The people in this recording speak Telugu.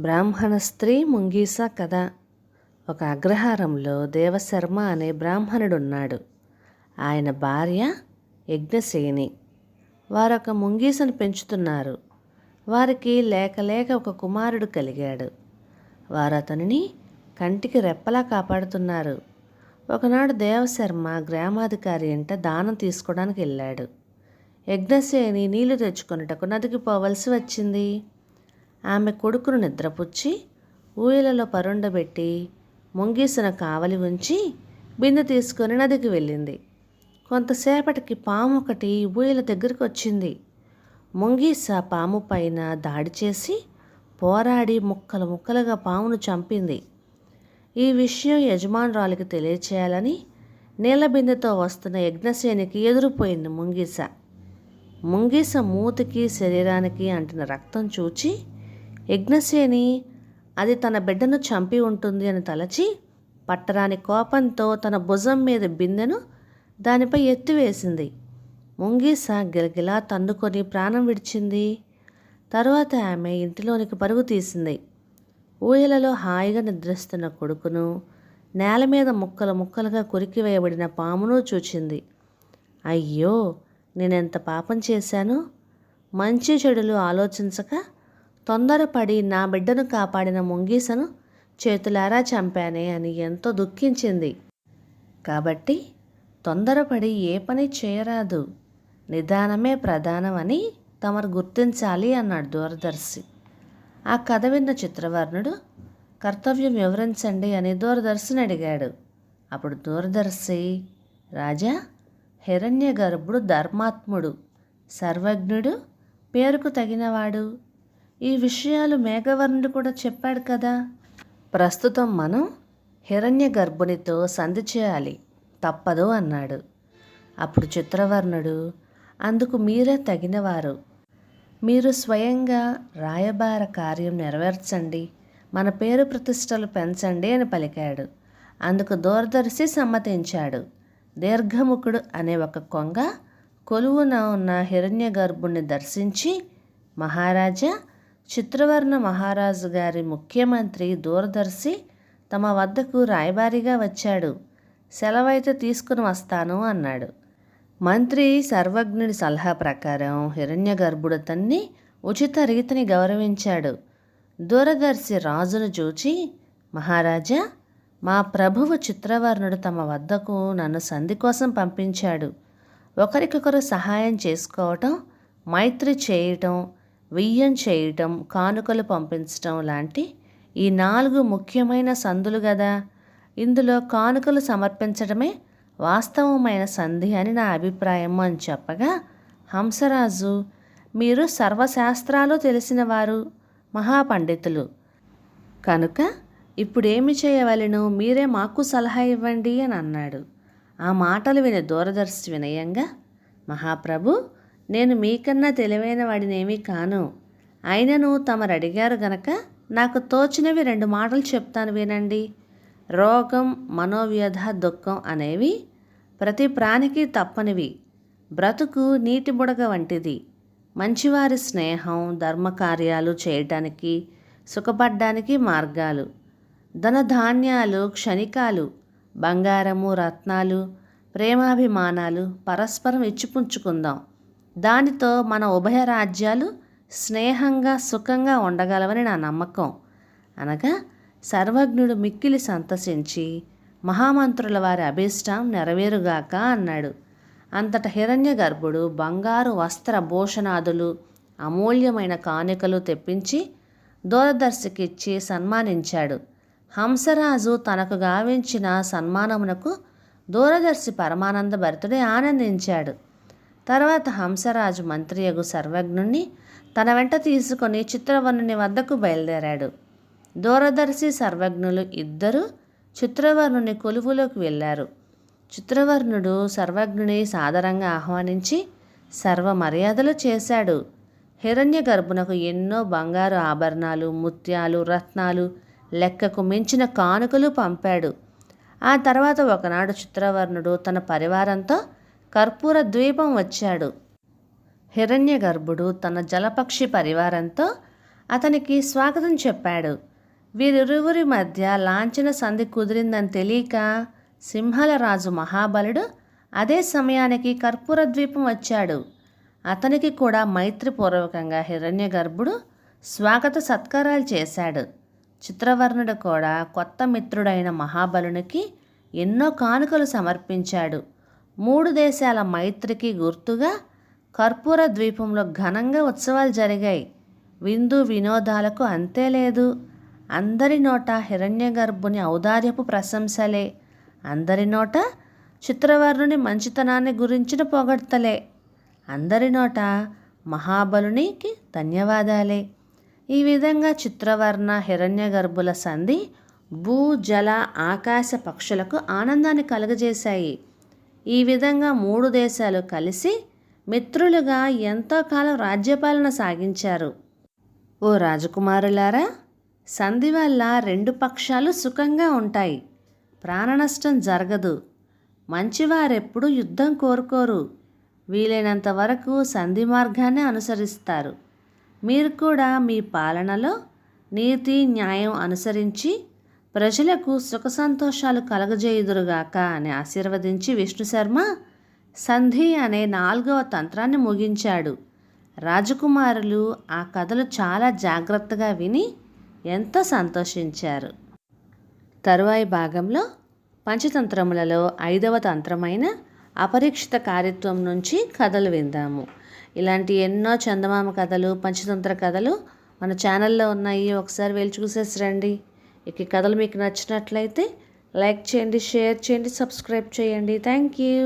బ్రాహ్మణ స్త్రీ ముంగీస కథ. ఒక అగ్రహారంలో దేవశర్మ అనే బ్రాహ్మణుడున్నాడు. ఆయన భార్య యజ్ఞసేని. వారొక ముంగీసను పెంచుతున్నారు. వారికి లేకలేక ఒక కుమారుడు కలిగాడు. వారు అతనిని కంటికి రెప్పలా కాపాడుతున్నారు. ఒకనాడు దేవశర్మ గ్రామాధికారి ఇంట దానం తీసుకోవడానికి వెళ్ళాడు. యజ్ఞసేని నీళ్ళు తెచ్చుకొనుటకు నదికి పోవలసి వచ్చింది. ఆమె కొడుకును నిద్రపుచ్చి ఊయలలో పరుండబెట్టి ముంగీసున కావలి ఉంచి బిందె తీసుకొని నదికి వెళ్ళింది. కొంతసేపటికి పాము ఒకటి ఊయల దగ్గరికి వచ్చింది ముంగీస పాము పైన దాడి చేసి పోరాడి ముక్కలు ముక్కలుగా పామును చంపింది. ఈ విషయం యజమానురాలికి తెలియచేయాలని నీళ్ళ బిందెతో వస్తున్న యజ్ఞసేనికి ఎదురుపోయింది ముంగీస. ముంగీస మూతికి శరీరానికి అంటిన రక్తం చూచి యజ్ఞసేని అది తన బిడ్డను చంపి ఉంటుంది అని తలచి పట్టరాని కోపంతో తన భుజం మీద బిందెను దానిపై ఎత్తివేసింది. ముంగీస గిలగిలా తన్నుకొని ప్రాణం విడిచింది. తరువాత ఆమె ఇంటిలోనికి పరుగు తీసింది. ఊయలలో హాయిగా నిద్రిస్తున్న కొడుకును నేల మీద ముక్కలు ముక్కలుగా కొరికివేయబడిన పామును చూచింది. అయ్యో నేనెంత పాపం చేశాను? మంచి చెడులు ఆలోచించక తొందరపడి నా బిడ్డను కాపాడిన ముంగీసను చేతులారా చంపానే అని ఎంతో దుఃఖించింది. కాబట్టి తొందరపడి ఏ పని చేయరాదు. నిదానమే ప్రధానమని తమరు గుర్తించాలి అన్నాడు దూరదర్శి. ఆ కథ విన్న చిత్రవర్ణుడు కర్తవ్యం వివరించండి అని దూరదర్శిని అడిగాడు. అప్పుడు దూరదర్శి రాజా హిరణ్య గర్భుడు ధర్మాత్ముడు సర్వజ్ఞుడు పేరుకు తగినవాడు. ఈ విషయాలు మేఘవర్ణుడు కూడా చెప్పాడు కదా. ప్రస్తుతం మనం హిరణ్య గర్భునితో సంధి చేయాలి. తప్పదు అన్నాడు. అప్పుడు చిత్రవర్ణుడు అందుకు మీరే తగినవారు. మీరు స్వయంగా రాయబార కార్యం నెరవేర్చండి. మన పేరు ప్రతిష్టలు పెంచండి అని పలికాడు. అందుకు దూరదర్శి సమ్మతించాడు. దీర్ఘముఖుడు అనే ఒక కొంగ కొలువున ఉన్న హిరణ్య గర్భుణ్ణి దర్శించి మహారాజా చిత్రవర్ణ మహారాజు గారి ముఖ్యమంత్రి దూరదర్శి తమ వద్దకు రాయబారిగా వచ్చాడు. సెలవైతే తీసుకుని వస్తాను అన్నాడు. మంత్రి సర్వజ్ఞుడి సలహా ప్రకారం హిరణ్య గర్భుడతన్ని ఉచిత రీతిని గౌరవించాడు. దూరదర్శి రాజును చూచి మహారాజా మా ప్రభువు చిత్రవర్ణుడు తమ వద్దకు నన్ను సంధి కోసం పంపించాడు. ఒకరికొకరు సహాయం చేసుకోవటం మైత్రి చేయటం వియ్యం చేయటం కానుకలు పంపించటం లాంటి ఈ నాలుగు ముఖ్యమైన సందులు కదా ఇందులో కానుకలు సమర్పించడమే వాస్తవమైన సంధి అని నా అభిప్రాయం అని చెప్పగా హంసరాజు మీరు సర్వశాస్త్రాలు తెలిసినవారు మహాపండితులు. కనుక ఇప్పుడేమి చేయవలెను? మీరే మాకు సలహా ఇవ్వండి అని అన్నాడు. ఆ మాటలు విని దూరదర్శి వినయంగా మహాప్రభు నేను మీకన్నా తెలివైన వాడినేమీ కాను. అయినను తమరు అడిగారు గనక నాకు తోచినవి రెండు మాటలు చెప్తాను వినండి. రోగం మనోవ్యధ దుఃఖం అనేవి ప్రతి ప్రాణికి తప్పనివి. బ్రతుకు నీటి బుడగ వంటిది. మంచివారి స్నేహం ధర్మకార్యాలు చేయటానికి సుఖపడ్డానికి మార్గాలు. ధనధాన్యాలు క్షణికాలు బంగారము రత్నాలు ప్రేమాభిమానాలు పరస్పరం ఇచ్చిపుంచుకుందాం. దానితో మన ఉభయ రాజ్యాలు స్నేహంగా సుఖంగా ఉండగలవని నా నమ్మకం. అనగా సర్వజ్ఞుడు మిక్కిలి సంతసించి మహామంత్రుల వారి అభీష్టం నెరవేరుగాక అన్నాడు. అంతట హిరణ్య గర్భుడు బంగారు వస్త్ర భూషణాదులు అమూల్యమైన కానుకలు తెప్పించి దూరదర్శికిచ్చి సన్మానించాడు. హంసరాజు తనకు గావించిన సన్మానమునకు దూరదర్శి పరమానంద భరితుడే ఆనందించాడు. తర్వాత హంసరాజు మంత్రియగు సర్వజ్ఞుణ్ణి తన వెంట తీసుకొని చిత్రవర్ణుని వద్దకు బయలుదేరాడు. దూరదర్శి సర్వజ్ఞులు ఇద్దరు చిత్రవర్ణుని కొలువులోకి వెళ్ళారు. చిత్రవర్ణుడు సర్వజ్ఞుని సాదరంగా ఆహ్వానించి సర్వ మర్యాదలు చేశాడు. హిరణ్య గర్భునకు ఎన్నో బంగారు ఆభరణాలు ముత్యాలు రత్నాలు లెక్కకు మించిన కానుకలు పంపాడు. ఆ తర్వాత ఒకనాడు చిత్రవర్ణుడు తన పరివారంతో కర్పూర ద్వీపం వచ్చాడు. హిరణ్య గర్భుడు తన జలపక్షి పరివారంతో అతనికి స్వాగతం చెప్పాడు. వీరిరువురి మధ్య లాంఛన సంధి కుదిరిందని తెలియక సింహలరాజు మహాబలుడు అదే సమయానికి కర్పూర ద్వీపం వచ్చాడు. అతనికి కూడా మైత్రిపూర్వకంగా హిరణ్య గర్భుడు స్వాగత సత్కారాలు చేశాడు. చిత్రవర్ణుడు కూడా కొత్త మిత్రుడైన మహాబలునికి ఎన్నో కానుకలు సమర్పించాడు. మూడు దేశాల మైత్రికి గుర్తుగా కర్పూర ద్వీపంలో ఘనంగా ఉత్సవాలు జరిగాయి. విందు వినోదాలకు అంతే లేదు. అందరి నోట హిరణ్యగర్భుని ఔదార్యపు ప్రశంసలే. అందరి నోట చిత్రవర్ణుని మంచితనాన్ని గురించిన పొగడ్తలే. అందరి నోట మహాబలునికి ధన్యవాదాలే. ఈ విధంగా చిత్రవర్ణ హిరణ్యగర్భుల సంధి భూ జల ఆకాశ పక్షులకు ఆనందాన్ని కలుగజేశాయి. ఈ విధంగా మూడు దేశాలు కలిసి మిత్రులుగా ఎంతో కాలం రాజ్యపాలన సాగించారు. ఓ రాజకుమారులారా సంధి వల్ల రెండు పక్షాలు సుఖంగా ఉంటాయి. ప్రాణనష్టం జరగదు. మంచివారెప్పుడు యుద్ధం కోరుకోరు. వీలైనంత వరకు సంధి మార్గాన్ని అనుసరిస్తారు. మీరు కూడా మీ పాలనలో నీతి న్యాయం అనుసరించి ప్రజలకు సుఖ సంతోషాలు కలగజేయుదురుగాక అని ఆశీర్వదించి విష్ణు శర్మ సంధి అనే నాలుగవ తంత్రాన్ని ముగించాడు. రాజకుమారులు ఆ కథలు చాలా జాగ్రత్తగా విని ఎంతో సంతోషించారు. తరువాయి భాగంలో పంచతంత్రములలో ఐదవ తంత్రమైన అపరీక్షిత కార్యత్వం నుంచి కథలు విందాము. ఇలాంటి ఎన్నో చందమామ కథలు పంచతంత్ర కథలు మన ఛానల్లో ఉన్నాయి. ఒకసారి వెళ్ళి చూసేసి రండి. ఇక ఈ కథలు మీకు నచ్చినట్లయితే లైక్ చేయండి షేర్ చేయండి సబ్స్క్రైబ్ చేయండి. Thank you.